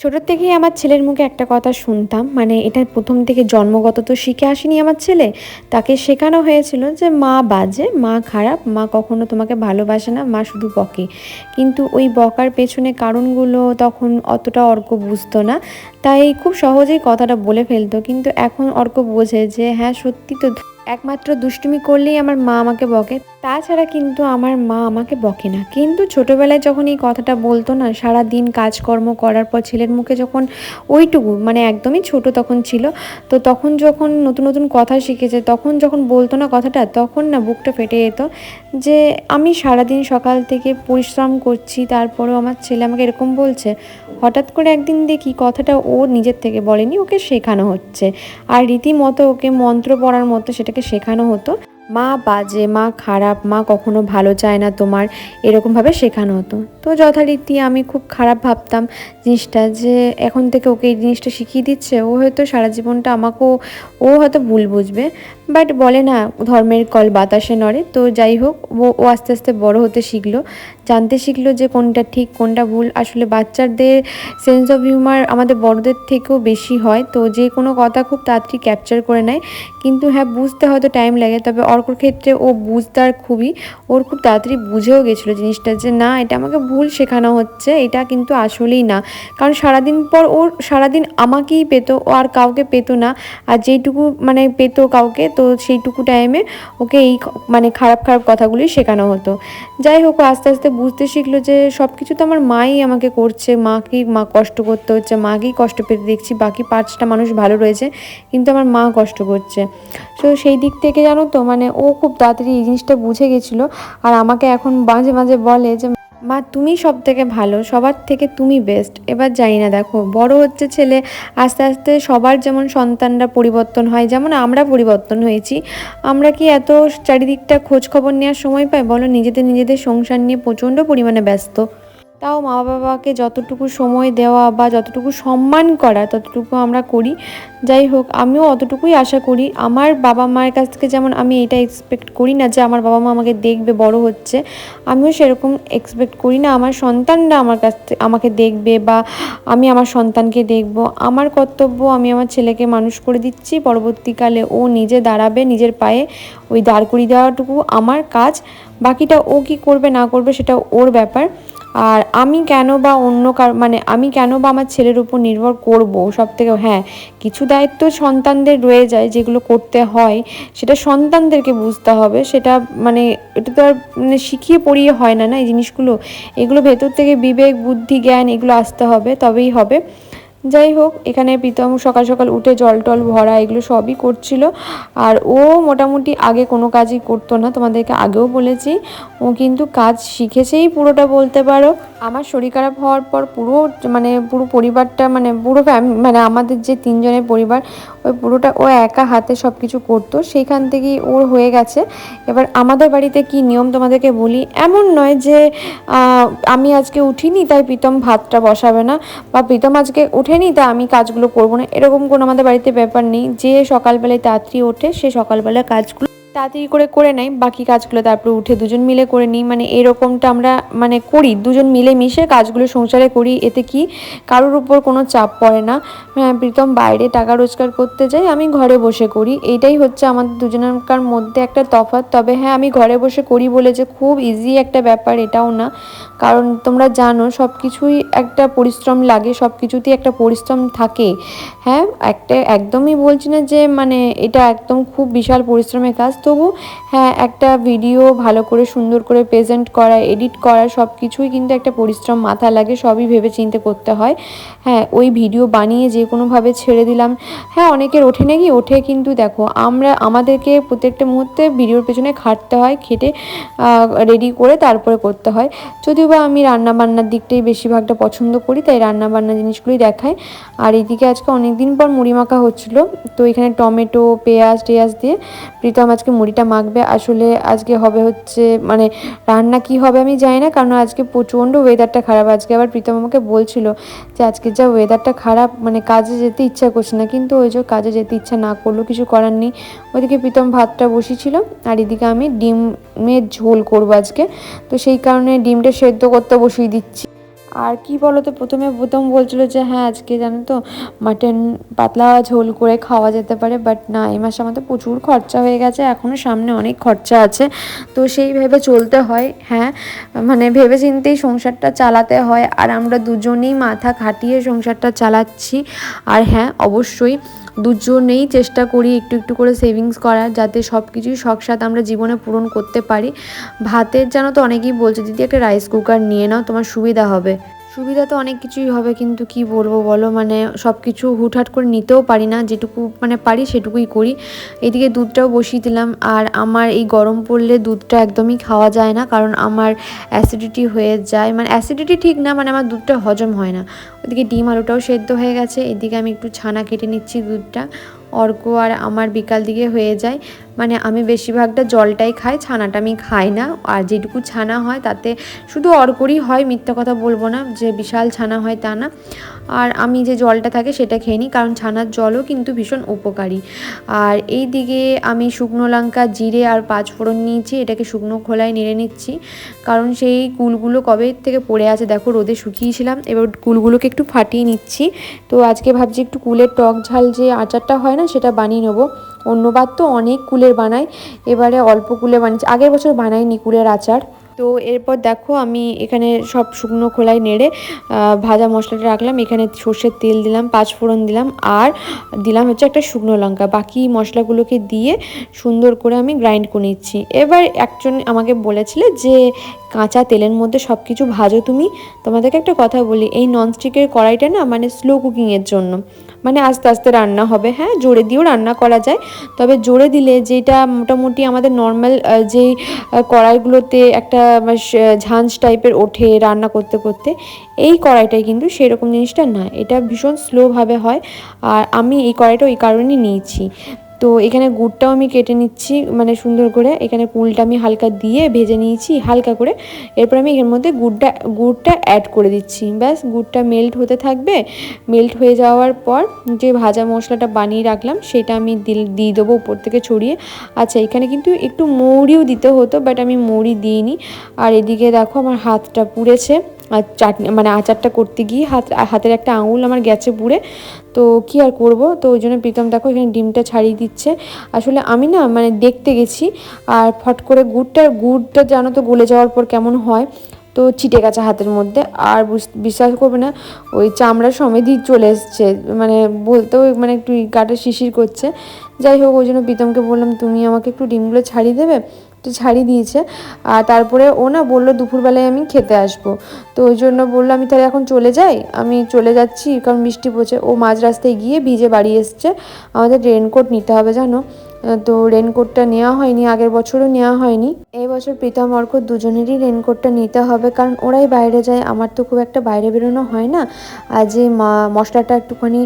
ছোটোর থেকেই আমার ছেলের মুখে একটা কথা শুনতাম মানে এটা প্রথম থেকে জন্মগত তো শিখে আসেনি আমার ছেলে। তাকে শেখানো হয়েছিল যে মা বাজে, মা খারাপ, মা কখনো তোমাকে ভালোবাসে না, মা শুধু বকে। কিন্তু ওই বকার পেছনে কারণগুলো তখন অতটা অর্ক বুঝতো না, তাই খুব সহজেই কথাটা বলে ফেলতো। কিন্তু এখন অর্ক বোঝে যে হ্যাঁ সত্যি তো একমাত্র দুষ্টুমি করলেই আমার মা আমাকে বকে। তাছাড়া কিন্তু আমার মা আমাকে বকে না। কিন্তু ছোটোবেলায় যখন এই কথাটা বলতো না সারা দিন কাজকর্ম করার পর ছেলের মুখে যখন ওইটুকু মানে একদমই ছোট তখন ছিল, তো তখন যখন নতুন নতুন কথা শিখেছে, তখন যখন বলতো না কথাটা, তখন না বুকটা ফেটে যেত। যে আমি সারাদিন সকাল থেকে পরিশ্রম করছি, তারপরেও আমার ছেলে আমাকে এরকম বলছে, হঠাৎ করে একদিন দেখি কথাটা ও নিজের থেকে বলেনি, ওকে শেখানো হচ্ছে। আর রীতিমতো ওকে মন্ত্র পড়ার মতো সেটাকে শেখানো হতো। মা বাজে, মা খারাপ, মা কখনো ভালো চায় না তোমার, এরকমভাবে শেখানো হতো। তো যথারীতি আমি খুব খারাপ ভাবতাম জিনিসটা যে এখন থেকে ওকে এই জিনিসটা শিখিয়ে দিচ্ছে, ও হয়তো সারা জীবনটা আমাকেও, ও হয়তো ভুল বুঝবে। বাট বলে না, ধর্মের কল বাতাসে নড়ে। তো যাই হোক, ও ও আস্তে আস্তে বড় হতে শিখলো। জানতে শিখলো যে কোনটা ঠিক, কোনটা ভুল। আসলে বাচ্চাদের সেন্স অফ হিউমার আমাদের বড়দের থেকেও বেশি হয়। তো যে কোনো কথা খুব তাড়াতাড়ি ক্যাপচার করে নেয়। কিন্তু হ্যাঁ বুঝতে হয়তো টাইম লাগে। তবে অর্কর ক্ষেত্রে ও বুঝতার খুবই, ওর খুব তাড়াতাড়ি বুঝেও গেছিল জিনিসটা যে, না, এটা আমাকে ভুল শেখানো হচ্ছে। এটা কিন্তু আসলেই না। কারণ সারাদিন পর ওর, সারাদিন আমাকেই পেতো। ও আর কাউকে পেতো না। আর যেইটুকু মানে পেতো কাউকে তো সেইটুকু টাইমে ওকে এই মানে খারাপ খারাপ কথাগুলি শেখানো হতো। যাই হোক আস্তে আস্তে বুঝতে শিখলো যে সব কিছু তো আমার মাই আমাকে করছে, মাকেই, মা কষ্ট করতে হচ্ছে, মাকেই কষ্ট পেতে দেখছি, বাকি পাঁচটা মানুষ ভালো রয়েছে, কিন্তু আমার মা কষ্ট করছে। তো সেই দিক থেকে জানো তো মানে ও খুব তাড়াতাড়ি এই জিনিসটা বুঝে গেছিল, আর আমাকে এখন মাঝে মাঝে বলে যে মা, তুমি সব থেকে ভালো, সবার থেকে তুমি বেস্ট এবার জানি না, দেখো, বড় হচ্ছে ছেলে, আস্তে আস্তে সবার যেমন সন্তানরা পরিবর্তন হয়, যেমন আমরা পরিবর্তন হয়েছি, আমরা কি এত চারিদিকটা খোঁজ খবর নেওয়ার সময় পাই? বলো, নিজেদের নিজেদের সংসার নিয়ে প্রচণ্ড পরিমাণে ব্যস্ত। তাও মা বাবাকে যতটুকু সময় দেওয়া বা যতটুকু সম্মান করা ততটুকু আমরা করি। যাই হোক, আমিও অতটুকুই আশা করি। আমার বাবা মায়ের কাছ থেকে যেমন আমি এটা এক্সপেক্ট করি না যে আমার বাবা মা আমাকে দেখবে, বড় হচ্ছে, আমিও সেরকম এক্সপেক্ট করি না। আমার সন্তানরা আমার কাছ থেকে আমাকে দেখবে বা আমি আমার সন্তানকে দেখব। আমার কর্তব্য, আমি আমার ছেলেকে মানুষ করে দিচ্ছি। পরবর্তীকালে ও নিজে দাঁড়াবে, নিজের পায়ে ওই দাঁড় করিয়ে দেওয়াটুকু আমার কাজ। বাকিটা ও কি করবে, না করবে সেটা ওর ব্যাপার। আর আমি কেন বা অন্য কার মানে আমি কেন বা আমার ছেলের উপর নির্ভর করব? সব থেকে হ্যাঁ কিছু দায়িত্ব সন্তানদের রয়ে যায় যেগুলো করতে হয়, সেটা সন্তানদেরকে বুঝতে হবে। সেটা মানে এটা তো আর মানে শিখিয়ে পড়িয়ে হয় না না, এই জিনিসগুলো? এগুলো ভেতর থেকে বিবেক, বুদ্ধি, জ্ঞান, এগুলো আসতে হবে, তবেই হবে। যাই হোক, এখানে প্রীতম সকাল সকাল উঠে জল টল ভরা, এগুলো সবই করছিল। আর ও মোটামুটি আগে কোনো কাজই করতো না, তোমাদেরকে আগেও বলেছি। ও কিন্তু কাজ শিখেছেই পুরোটা বলতে পারো। আমার শরীর খারাপ হওয়ার পর পুরো মানে পুরো পরিবারটা মানে পুরো মানে আমাদের যে তিনজনের পরিবার, ওই পুরোটা ও একা হাতে সব কিছু করতো। সেইখান থেকেই ওর হয়ে গেছে। এবার আমাদের বাড়িতে কি নিয়ম তোমাদেরকে বলি? এমন নয় যে আমি আজকে উঠিনি, তাই প্রীতম ভাতটা বসাবে না। বা প্রীতম আজকে ওঠেনি, তা আমি কাজগুলো করব না। এরকম কোনো আমাদের বাড়িতে ব্যাপার নেই। যে সকালবেলায় তাড়াতাড়ি ওঠে, সে সকালবেলা কাজগুলো তাড়াতাড়ি করে করে নেয় বাকি কাজগুলো তারপরে উঠে দুজন মিলে করে নিই। মানে এরকমটা আমরা মানে করি, দুজন মিলে মিশে কাজগুলো সংসারে করি। এতে কি কারোর উপর কোনো চাপ পড়ে না। হ্যাঁ প্রীতম বাইরে টাকা রোজগার করতে যাই আমি ঘরে বসে করি। এইটাই হচ্ছে আমাদের দুজনকার মধ্যে একটা তফাৎ। তবে হ্যাঁ আমি ঘরে বসে করি বলে যে খুব ইজি একটা ব্যাপার এটাও না। কারণ তোমরা জানো সব কিছুই একটা পরিশ্রম লাগে সব কিছুতেই একটা পরিশ্রম থাকে। হ্যাঁ একটা একদমই বলছি না যে মানে এটা একদম খুব বিশাল পরিশ্রমের কাজ। তবু হ্যাঁ একটা ভিডিও ভালো করে, সুন্দর করে প্রেজেন্ট করা এডিট করা সব কিছুই কিন্তু একটা পরিশ্রম মাথা লাগে, সবই ভেবে চিন্তে করতে হয়। হ্যাঁ ওই ভিডিও বানিয়ে যে কোনোভাবে ছেড়ে দিলাম। হ্যাঁ অনেকের ওঠে নাকি? ওঠে কিন্তু দেখো, আমরা, আমাদেরকে প্রত্যেকটা মুহূর্তে ভিডিওর পেছনে খাটতে হয়, খেটে রেডি করে তারপরে করতে হয়। যদিও বা আমি রান্না বান্নার দিকটাই বেশিরভাগটা পছন্দ করি, তাই রান্না বান্না জিনিসগুলোই দেখাই। আর এদিকে আজকে অনেকদিন পর মুড়ি মাখা হচ্ছিল, তো এখানে টমেটো, পেঁয়াজ, টেয়াজ দিয়ে, প্রীতম আজকে মুড়িটা মাখবে। আসলে আজকে হবে হচ্ছে মানে রান্না কি হবে আমি জানি না, কারণ আজকে প্রচণ্ড ওয়েদারটা খারাপ। আজকে আবার প্রীতম আমাকে বলছিল যে আজকে যা ওয়েদারটা খারাপ মানে কাজে যেতে ইচ্ছা করছে না। কিন্তু ওই যে কাজে যেতে ইচ্ছা না করল কিছু করার নেই। ওইদিকে প্রীতম ভাতটা বসিয়েছিল, আর এদিকে আমি ডিমের ঝোল করব আজকে। তো সেই কারণে ডিমটা সেদ্ধ করতে বসিয়ে দিচ্ছি। আর কি বলো তো প্রথমে প্রথম বলছিল যে হ্যাঁ আজকে জানো তো মাটন পাতলা ঝোল করে খাওয়া যেতে পারে বাট না, এই মাসে আমাদের প্রচুর খরচা হয়ে গেছে এখনও সামনে অনেক খরচা আছে। তো সেই ভেবে চলতে হয় হ্যাঁ মানে ভেবে চিন্তেই সংসারটা চালাতে হয়, আর আমরা দুজনেই মাথা খাটিয়ে সংসারটা চালাচ্ছি। আর হ্যাঁ অবশ্যই দুজনেই চেষ্টা করি একটু একটু করে সেভিংস করার যাতে সব কিছুই শখ সাথ আমরা জীবনে পূরণ করতে পারি। ভাতের জানো তো অনেকেই বলছে, দিদি, একটা রাইস কুকার নিয়ে নাও, তোমার সুবিধা হবে। সুবিধা তো অনেক কিছুই হবে, কিন্তু কি বলব বলো? মানে সব কিছু হুটহাট করে নিতেও পারি না, যেটুকু মানে পারি সেটুকুই করি। এদিকে দুধটাও বসিয়ে দিলাম, আর আমার এই গরম পড়লে দুধটা একদমই খাওয়া যায় না, কারণ আমার অ্যাসিডিটি হয়ে যায়। মানে অ্যাসিডিটি ঠিক না মানে আমার দুধটা হজম হয় না। ওদিকে ডিম আলুটাও সেদ্ধ হয়ে গেছে, এদিকে আমি একটু ছানা কেটে নিচ্ছি দুধটা। অর্ক আর আমার বিকাল দিকে হয়ে যায়। মানে আমি বেশিরভাগটা জলটাই খাই, ছানাটা আমি খাই না। আর যেটুকু ছানা হয় তাতে শুধু অর্করই হয়, মিথ্যা কথা বলব না, যে বিশাল ছানা হয় তা না। আর আমি যে জলটা থাকে সেটা খেয়ে নিই, কারণ ছানার জলও কিন্তু ভীষণ উপকারী। আর এই দিকে আমি শুকনো লঙ্কা, জিরে আর পাঁচ ফোড়ন নিয়েছি, এটাকে শুকনো খোলায় নেড়ে নিচ্ছি। কারণ সেই কুলগুলো কবে থেকে পড়ে আছে দেখো, রোদে শুকিয়েছিলাম, এবার কুলগুলোকে একটু ফাটিয়ে নিচ্ছি। তো আজকে ভাবছি একটু কুলের টক ঝাল যে আচারটা হয় না, সেটা বানিয়ে নেব। অন্যবার তো অনেক কুলের বানাই এবারে অল্প কুলে বানিয়েছি। আগের বছর বানাইনি কুলের আচার। তো এরপর দেখো আমি এখানে সব শুকনো খোলায় নেড়ে ভাজা মশলাটা রাখলাম, এখানে সর্ষের তেল দিলাম পাঁচ ফোড়ন দিলাম, আর দিলাম হচ্ছে একটা শুকনো লঙ্কা। বাকি মশলাগুলোকে দিয়ে সুন্দর করে আমি গ্রাইন্ড করে নিচ্ছি। এবার একজন আমাকে বলেছিলে যে, কাঁচা তেলের মধ্যে সব কিছু ভাজো তুমি। তোমাদেরকে একটা কথা বলি, এই ননস্টিকের কড়াইটা না মানে স্লো কুকিংয়ের জন্য। মানে আস্তে আস্তে রান্না হবে হ্যাঁ জোরে দিয়েও রান্না করা যায়। তবে জোরে দিলে যেটা মোটামুটি আমাদের নর্মাল যেই কড়াইগুলোতে একটা ঝাঁঝ টাইপের ওঠে রান্না করতে করতে। এই কড়াইটাই কিন্তু সেরকম জিনিসটা না, এটা ভীষণ স্লোভাবে হয়। আর আমি এই কড়াইটা ওই কারণেই নিয়েছি। তো এখানে গুড়টাও আমি কেটে নিচ্ছি মানে সুন্দর করে। এখানে কুলটা আমি হালকা দিয়ে ভেজে নিয়েছি, হালকা করে। এরপর আমি এর মধ্যে গুড়টা গুড়টা অ্যাড করে দিচ্ছি। ব্যাস, গুড়টা মেল্ট হতে থাকবে। মেল্ট হয়ে যাওয়ার পর যে ভাজা মশলাটা বানিয়ে রাখলাম, সেটা আমি দিয়ে দেবো উপর থেকে ছড়িয়ে। আচ্ছা এখানে কিন্তু একটু মৌরিও দিতে হতো বাট আমি মৌরি দিইনি। আর এদিকে দেখো, আমার হাতটা পুড়েছে। চাটনি মানে আচারটা করতে গিয়ে হাত, হাতের একটা আঙুল আমার গেছে পুড়ে তো কি আর করব? তো ওই জন্য প্রীতম দেখো এখানে ডিমটা ছাড়িয়ে দিচ্ছে। আসলে আমি না মানে দেখতে গেছি, আর ফট করে গুড়টা গুড়টা জানো তো গলে যাওয়ার পর কেমন হয়, তো ছিটে গেছে হাতের মধ্যে। আর বিশ্বাস করবে না, ওই চামড়া সমেতই চলে এসছে মানে বলতেও মানে একটু গাটা শিশির করছে। যাই হোক, ওই জন্য প্রীতমকে বললাম, তুমি আমাকে একটু ডিমগুলো ছাড়িয়ে দেবে? তো ছাড়িয়ে দিয়েছে। আর তারপরে ও না বলল দুপুরবেলায় আমি খেতে আসব। তো ওই জন্য বলল, আমি তাহলে এখন চলে যাই? আমি চলে যাচ্ছি, কারণ বৃষ্টি পড়ছে। ও মাঝ রাস্তায় গিয়ে ভিজে বাড়ি এসছে। আমাদের রেনকোট নিতে হবে, জানো? তো রেনকোটটা নেওয়া হয়নি, আগের বছরও নেওয়া হয়নি। এই বছর প্রীতম, অর্ক দুজনেরই রেনকোটটা নিতে হবে, কারণ ওরাই বাইরে যায়, আমার তো খুব একটা বাইরে বেরোনো হয় না। আর যে মশলাটা একটুখানি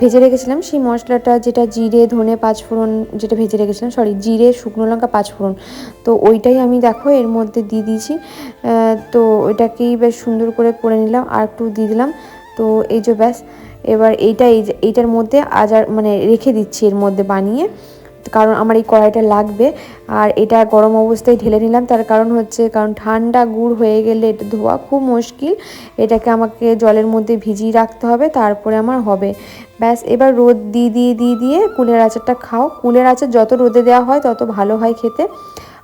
ভেজে রেখেছিলাম, সেই মশলাটা যেটা জিরে, ধনে, পাঁচফোড়ন, যেটা ভেজে রেখেছিলাম সরি জিরে, শুকনো লঙ্কা, পাঁচফোড়ন। তো ওইটাই আমি দেখো, এর মধ্যে দিয়ে দিয়েছি। তো ওইটাকেই বেশ সুন্দর করে করে নিলাম, আর একটু দিয়ে দিলাম। তো এই যে ব্যাস, এবার এইটা, এই এইটার মধ্যে আজার মানে রেখে দিচ্ছি এর মধ্যে বানিয়ে। কারণ আমার এই কড়াইটা লাগবে। আর এটা গরম অবস্থায় ঢেলে নিলাম। তার কারণ হচ্ছে, কারণ ঠান্ডা গুড় হয়ে গেলে এটা ধোয়া খুব মুশকিল। এটাকে আমাকে জলের মধ্যে ভিজিয়ে রাখতে হবে, তারপরে আমার হবে। ব্যাস, এবার রোদ দিয়ে দিয়ে দিয়ে দিয়ে কুলের আচারটা খাও। কুলের আচার যত রোদে দেওয়া হয়, তত ভালো হয় খেতে।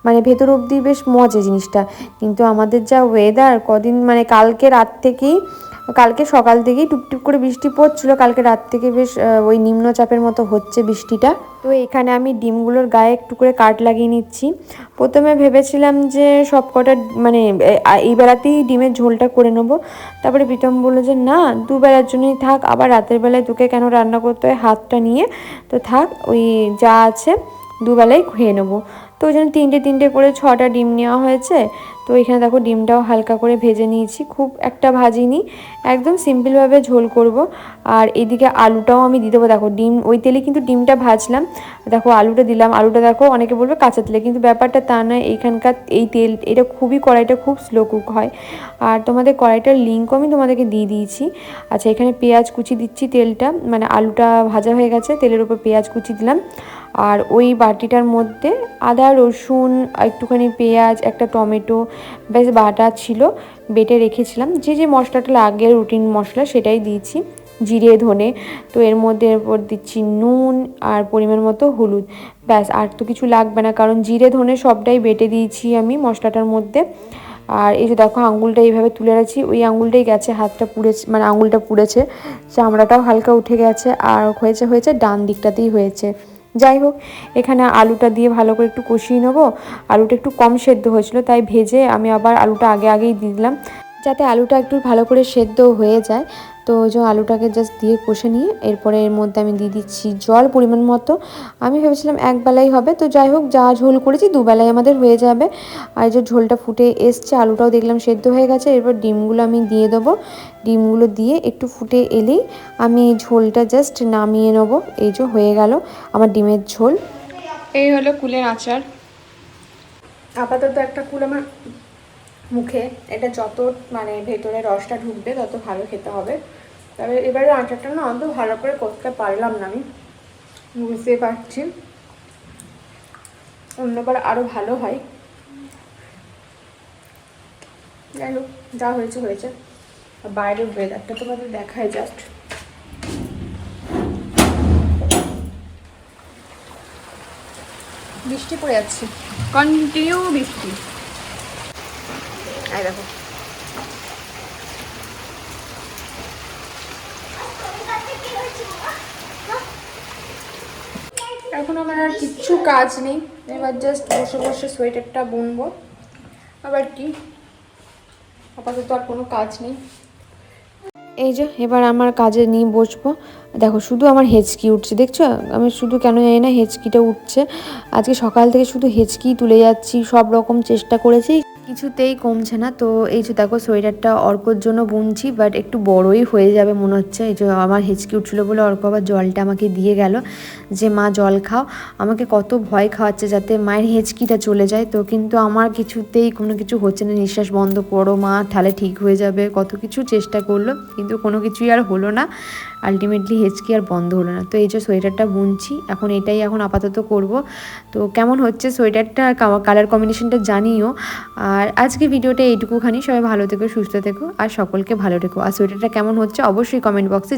মানে ভেতর অবধি বেশ মজা জিনিসটা। কিন্তু আমাদের যা ওয়েদার কদিন মানে কালকে রাত থেকেই কালকে সকাল থেকেই টুপটুপ করে বৃষ্টি পড়ছিল। কালকে রাত থেকে বেশ ওই নিম্নচাপের মতো হচ্ছে বৃষ্টিটা। তো এখানে আমি ডিমগুলোর গায়ে একটু করে কাট লাগিয়ে নিচ্ছি। প্রথমে ভেবেছিলাম যে সব কটা মানে এই বেলাতেই ডিমের ঝোলটা করে নেব। তারপরে প্রীতম বলল যে, না, দুবেলার জন্যই থাক, আবার রাতের বেলায় তোকে কেন রান্না করতে হয় হাতটা নিয়ে? তো থাক, ওই যা আছে দুবেলায় খেয়ে নেব। তো ওই জন্য তিনটে তিনটে করে ছটা ডিম নেওয়া হয়েছে। তো এখানে দেখো ডিমটাও হালকা করে ভেজে নিয়েছি। খুব একটা ভাজিনি। একদম সিম্পলভাবে ঝোল করব। আর এদিকে আলুটাও আমি দিয়ে দেবো। দেখো ডিম, ওই তেলে কিন্তু ডিমটা ভাজলাম। দেখো আলুটা দিলাম। আলুটা দেখো অনেকে বলবে কাঁচা তেলে, কিন্তু ব্যাপারটা তা নয়। এইখানকার এই তেল, এটা খুবই কড়াইটা খুব স্লো কুক হয়। আর তোমাদের কড়াইটার লিঙ্কও আমি তোমাদেরকে দিয়ে দিয়েছি। আচ্ছা এখানে পেঁয়াজ কুচি দিচ্ছি তেলটা। মানে আলুটা ভাজা হয়ে গেছে, তেলের উপর পেঁয়াজ কুচি দিলাম। আর ওই বাটিটার মধ্যে আদা, রসুন, একটুখানি পেঁয়াজ, একটা টমেটো, বেশ বাটা ছিল, বেটে রেখেছিলাম। যে যে মশলাটা লাগে, রুটিন মশলা, সেটাই দিয়েছি। জিরে, ধনে, তো এর মধ্যে এরপর দিচ্ছি নুন আর পরিমাণ মতো হলুদ। ব্যাস, আর তো কিছু লাগবে না, কারণ জিরে, ধনে সবটাই বেটে দিয়েছি আমি মশলাটার মধ্যে। আর এই যে দেখো, আঙুলটা এইভাবে তুলে রাখছি। ওই আঙুলটাই গেছে, হাতটা পুড়েছে মানে আঙুলটা পুড়েছে, চামড়াটাও হালকা উঠে গেছে, আর হয়েছে হয়েছে ডান দিকটাতেই হয়েছে। যাই হোক, এখানে আলুটা দিয়ে ভালো করে একটু কষিয়ে নেব। আলুটা একটু কম সেদ্ধ হয়েছিল, তাই ভেজে আমি আবার আলুটা আগে আগেই দিয়ে দিলাম। যাতে আলুটা একটু ভালো করে সেদ্ধ হয়ে যায়। তো ওই যে আলুটাকে জাস্ট দিয়ে কষে নিয়ে এরপরে এর মধ্যে আমি দিয়ে দিচ্ছি জল পরিমাণ মতো। আমি ভেবেছিলাম এক বেলাই হবে তো যাই হোক যা ঝোল করেছি দুবেলায় আমাদের হয়ে যাবে। আর এই যে ঝোলটা ফুটে এসছে আলুটাও দেখলাম সেদ্ধ হয়ে গেছে এরপর ডিমগুলো আমি দিয়ে দেবো। ডিমগুলো দিয়ে একটু ফুটে এলেই আমি এই ঝোলটা জাস্ট নামিয়ে নেব। এই যে হয়ে গেল আমার ডিমের ঝোল। এই হলো কুলের আচার। আপাতত একটা কুল আমার মুখে, এটা যত মানে ভেতরে রসটা ঢুকবে, তত ভালো খেতে হবে। তবে এবারে আচারটা না অত ভালো করে করতে পারলাম না আমি। বুঝতে পারছি। অন্যবার আরও ভালো হয়। যাই হোক, যা হয়েছে হয়েছে। বাইরের ওয়েদারটা তোমাদের দেখায় জাস্ট বৃষ্টি পড়ে যাচ্ছে। কন্টিনিউ বৃষ্টি। এই দেখো। এখন আমার আর কিচ্ছু কাজ নেই। এবার জাস্ট বসে বসে সোয়েটারটা বুনবো। আবার কি? আপাতত আর কোনো কাজ নেই। এই যে, এবার আমার কাজে নিয়ে বসবো। দেখো, শুধু আমার হেঁচকি উঠছে, দেখছ? আমি শুধু কেন জানি না হেঁচকিটা উঠছে। আজকে সকাল থেকে শুধু হেঁচকি তুলে যাচ্ছি, সব রকম চেষ্টা করেছি। কিছুতেই কমছে না। তো এই যে দেখো সোয়েটারটা অর্কর জন্য বুনছি বাট একটু বড়ই হয়ে যাবে মনে হচ্ছে। এই যে আমার হেঁচকি উঠছিলো বলে অর্ক আবার জলটা আমাকে দিয়ে গেল যে, মা, জল খাও। আমাকে কত ভয় খাওয়াচ্ছে যাতে মায়ের হেঁচকিটা চলে যায়। তো কিন্তু আমার কিছুতেই কোনো কিছু হচ্ছে না। নিঃশ্বাস বন্ধ করো মা, তাহলে ঠিক হয়ে যাবে। কত কিছু চেষ্টা করল, কিন্তু কোনো কিছুই আর হলো না। আলটিমেটলি হেঁচকি আর বন্ধ হলো না। তো এই যে সোয়েটারটা বুনছি, এখন এটাই এখন আপাতত করব। তো কেমন হচ্ছে সোয়েটারটা? কালার কম্বিনেশনটা জানিও। আর আজকে ভিডিওটা এইটুকুখানি। সবাই ভালো থেকো, সুস্থ থেকো, আর সকলকে ভালো থেকো। আর সোয়েটারটা কেমন হচ্ছে অবশ্যই কমেন্ট বক্সে